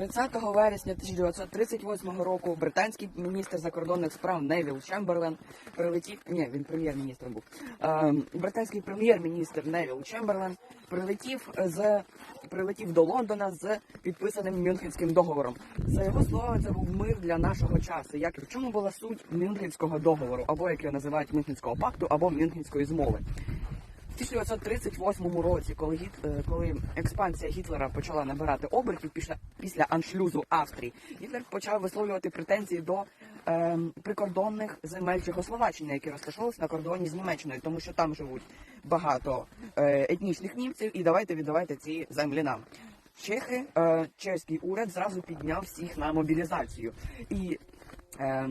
30 вересня 1938 року британський міністр закордонних справ Невіл Чемберлен прилетів. Ні, він прем'єр-міністром був. Е, британський прем'єр-міністр Невіл Чемберлен прилетів з прилетів до Лондона з підписаним Мюнхенським договором. За його словами, це був мир для нашого часу. Як в чому була суть Мюнхенського договору, або як його називають Мюнхенського пакту, або Мюнхенської змови. В 1938 році, коли гіт, е, коли експансія Гітлера почала набирати обертів після після аншлюзу Австрії, Гітлер почав висловлювати претензії до е, прикордонних земель Чехословаччини, які розташовувалися на кордоні з Німеччиною, тому що там живуть багато е, етнічних німців, і давайте віддавайте ці землі нам. Чехи, е, чеський уряд зразу підняв всіх на мобілізацію. І е,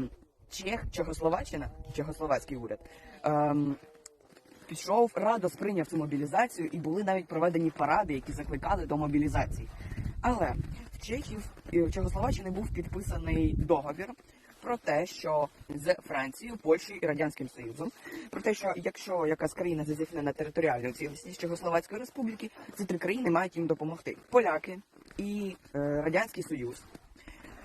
Чех, Чехословаччина, Чехословацький уряд. Е, пішов, радо сприйняв цю мобілізацію, і були навіть проведені паради, які закликали до мобілізації. Але в Чехів і в Чехословаччини був підписаний договір про те, що з Францією, Польщею і Радянським Союзом, про те, що якщо якась країна зазіхне територіальну цілісність Чехословацької республіки, ці три країни мають їм допомогти: поляки і е, Радянський Союз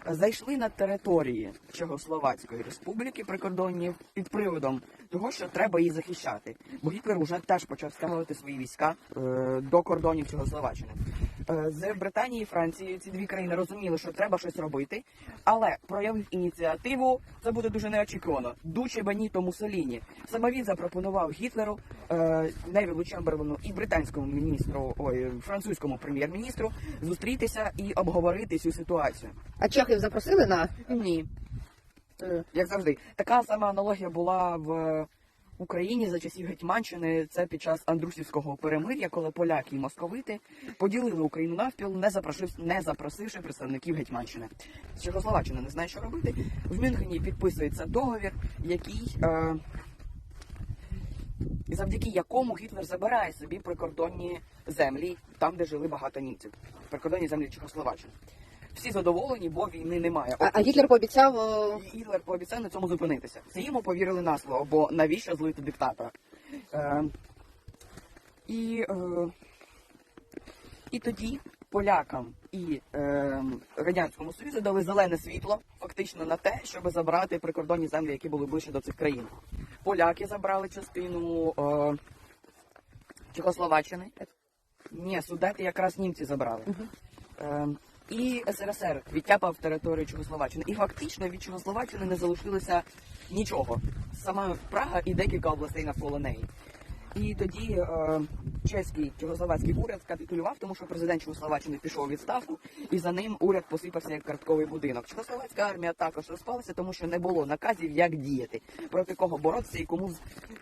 зайшли на території Чехословацької республіки прикордонні під приводом того, що треба її захищати. Бо Гітлер уже теж почав стягувати свої війська е, до кордонів Чехословаччини. Е, з Британії і Франції ці дві країни розуміли, що треба щось робити, але проявив ініціативу. Це буде дуже неочікувано. Дуче Беніто Муссоліні. Саме він запропонував Гітлеру, е, Невілу Чемберлену і британському міністру, ой, французькому прем'єр-міністру зустрітися і обговорити цю ситуацію. А чехів запросили на Ні. Е, Як завжди. Така сама аналогія була в Україні за часів Гетьманщини. Це під час Андрусівського перемир'я, коли поляки і московити поділили Україну навпіл, не запросивши, не запросивши представників Гетьманщини. Чехословаччина не знає, що робити. В Мюнхені підписується договір, який. Е, завдяки якому Гітлер забирає собі прикордонні землі, там, де жили багато німців, прикордонні землі Чехословаччини. Всі задоволені, бо війни немає. а, а Гітлер пообіцяв е, Гітлер пообіцяв на цьому зупинитися. Це йому повірили на слово, бо навіщо злити диктатора? Е, і, е, і тоді полякам і е, Радянському Союзу дали зелене світло фактично на те, щоб забрати прикордонні землі, які були ближче до цих країн. Поляки забрали частину е, Чехословаччини. Ні, судети якраз німці забрали. Е, і СРСР відтяпав територію Чехословаччини. І фактично від Чехословаччини не залишилося нічого. Сама Прага і декілька областей навколо неї. І тоді е, чеський чехословацький уряд капітулював, тому що президент Чехословаччини пішов у відставку, і за ним уряд посипався як картковий будинок. Чехословацька армія також розпалася, тому що не було наказів, як діяти, проти кого боротися і кому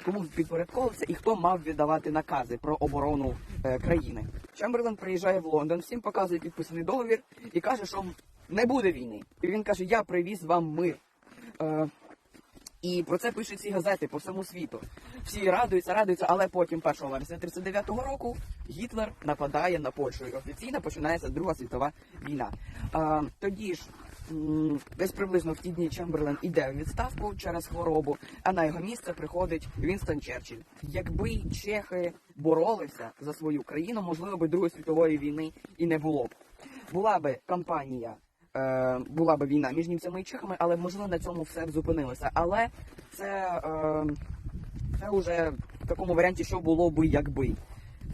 кому підпорядковуватися, і хто мав віддавати накази про оборону е, країни. Чемберлен приїжджає в Лондон, всім показує підписаний договір і каже, що не буде війни. І він каже: Я привіз вам мир. Е, і про це пишуть всі газети по всьому світу. Всі радуються, радуються, але потім 1 вересня 39-го року Гітлер нападає на Польщу. І офіційно починається Друга світова війна. А, тоді ж десь приблизно в ті дні Чемберлен іде в відставку через хворобу, а на його місце приходить Вінстон Черчилль. Якби чехи боролися за свою країну, можливо би Другої світової війни і не було б. Була би кампанія е, була би війна між німцями і чехами, але можливо на цьому все б зупинилося. Але це, е, це вже в такому варіанті, що було би, якби.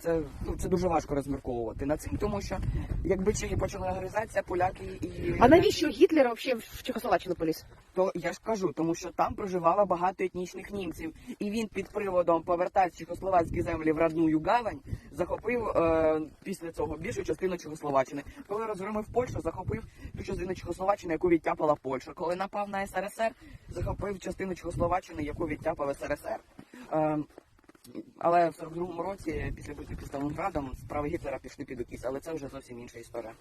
Це, ну, це дуже важко розмірковувати над цим, тому що якби чехи почали агрізація, поляки і А навіщо Гітлер взагалі в Чехословаччину поліз? То я ж кажу, тому що там проживало багато етнічних німців, і він під приводом повертати чехословацькі землі в родную гавань захопив е, після цього більшу частину Чехословаччини. Коли розгромив Польщу, захопив ту частину Чехословаччини, яку відтяпала Польща. Коли напав на СРСР, захопив частину Чехословаччини, яку відтяпав СРСР. Е, але в 42-му році, після битви під Сталінградом, справи Гітлера пішли під укіс, але це вже зовсім інша історія.